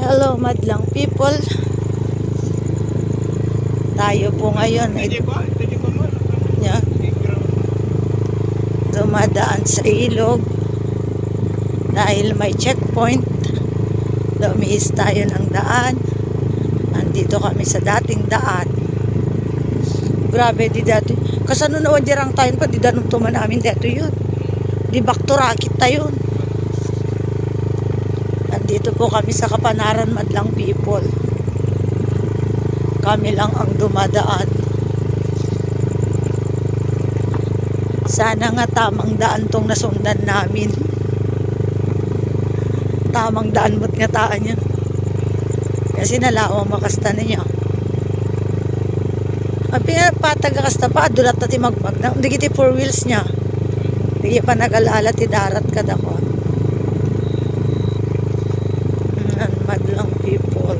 Hello madlang people. Tayo po ngayon ay yeah, dumadaan sa ilog dahil may checkpoint. Lumihis tayo ng daan. Nandito kami sa dating daan. Grabe di dati. Kasano na wadirang tayo pa di danong tuman namin dito yun. Di bakturakit tayo. Nandito po kami sa Kapanaran Madlang People. Kami lang ang dumadaan. Sana nga tamang daan tong nasundan namin. Tamang daan mo't nga taan niya. Kasi nalawang makasta niya. Abi nga patag kasta pa adulat na ti magmag na. Hindi kiti four wheels niya. Hindi pa nagalala ti darat ka dako. Ang madlang people.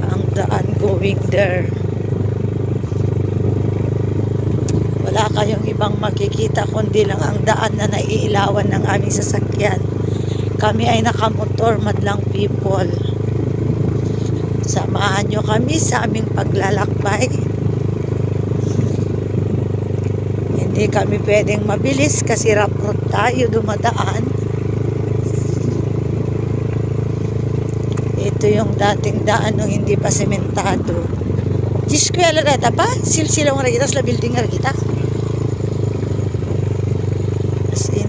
Ang going there. Wala kayong ibang makikita kundi lang ang daan na naiilawan ng aming sasakyan. Kami ay nakamotor madlang people. Samahan nyo kami sa aming paglalakbay. Hindi kami pwedeng mabilis kasi rough tayo dumadaan. Ito yung dating daan nung hindi pa sementado. Yung alagada pa? Silsilaw nga kita, sa building nga kita. As in.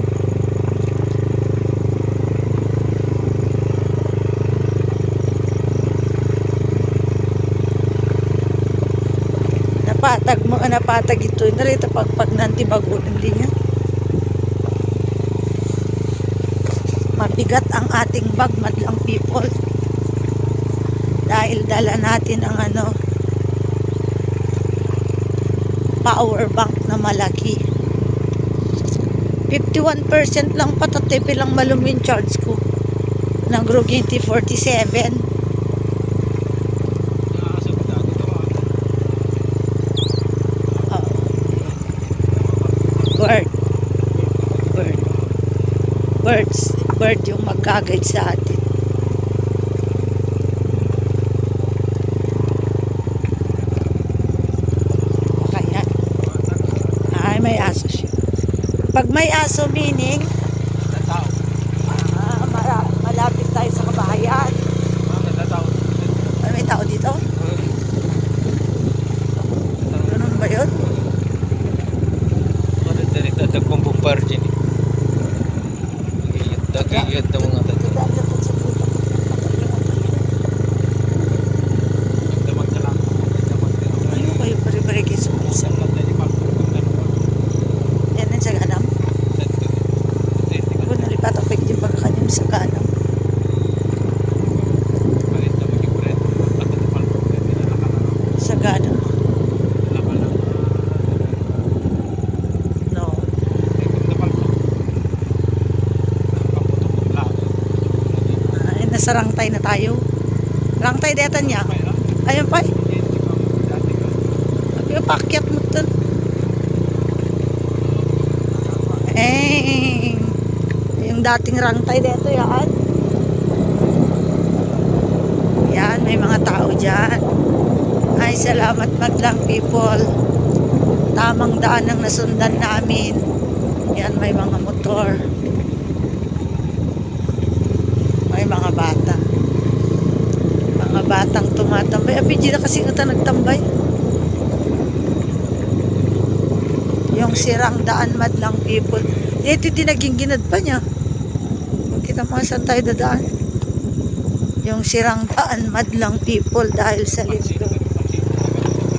Napatag mo, napatag ito. Narito pagpag nanti bago ng linya. Mabigat ang ating bag, madlang people dahil dala natin ang ano power bank na malaki. 51% lang patatipi lang malumin charge ko. Ng Groginti 47 oh. bird bird birds bird yung magkagayad sa atin Kaya, ay may aso siya. Pag may aso meaning, ah, mara- malapit tayo sa kabahayan. Ay, may tao dito? Ganun ba yun? Dagayat na mga tayo. Kita ang dapat sa puto. Ano kayo pare-pare kayo sa puso? Yan ang sa ganam. Kung nalipat ako yung pagkakanyang sa ganam. Sa ganam. No. Ay, nasa rangtay na tayo. Rangtay deta niya. Ayun pa. Ay, pakyat mo dun. Eh, yung dating rangtay dito yan. Yan, may mga tao dyan. Ay, salamat maglang people. Tamang daan ang nasundan namin. Yan, may mga motor. May mga bata. Mga batang tumatambay. Abi, di na kasi nga nagtambay. Yung sirang daan madlang people. Ito din naging ginad pa niya. Kita mo saan tayo dadaan. Yung sirang daan madlang people dahil sa lindo.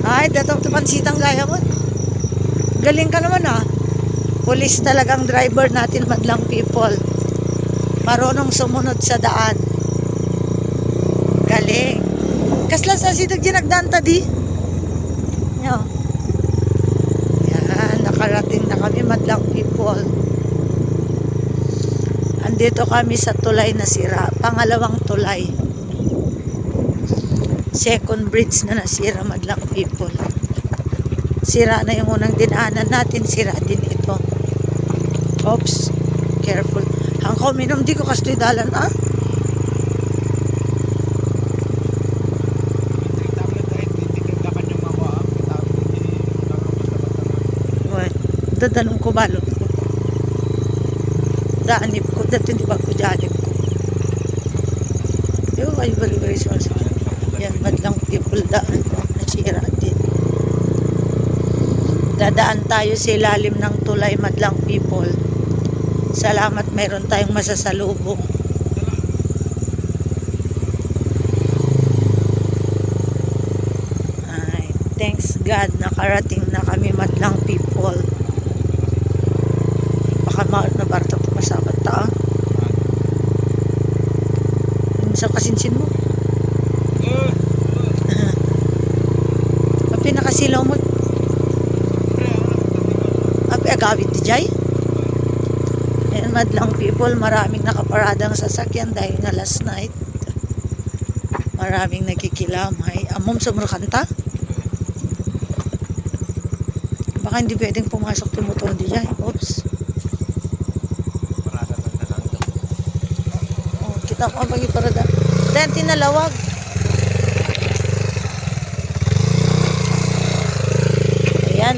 Ay, datang tupansitang gaya mo. Galing ka naman ah. Police talagang driver natin madlang people. Marunong sumunod sa daan. Galing. Kasla sa sidag ginagdanta di. Yo. Yan, nakarating na kami madlang people. Andito kami sa tulay na sira. Pangalawang tulay. Second bridge na nasira madlang people. Sira na yung unang dinaanan natin, sira din ito. Oops, careful. Ang ko minom di ko kastoy dalan ah. Uy, dadanong ko balot ko. Daanip ko, dati di ba ko janip ko. Yo, ay bari bari sa Yan, madlang people daan ko. Nasira din. Dadaan tayo sa ilalim ng tulay, madlang people. Salamat, mayroon tayong masasalubong. Ay, thanks God, nakarating na kami madlang people. Baka ma na barta pumasabat ta. ah. Sa kasinsin mo. Api nakasilaw mo. Api agawit di jay. Madlang people, maraming nakaparadang sasakyan dahil nga last night. Maraming nakikilamay. Amom sa mga kanta. Baka hindi pwedeng pumasok motor di jay. Oops. Oh, kita mo pagi parada. Then tinalawag.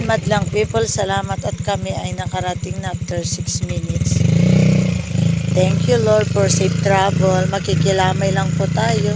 Ayan, madlang people, salamat at kami ay nakarating na after 6 minutes. Thank you Lord for safe travel. Makikilamay lang po tayo.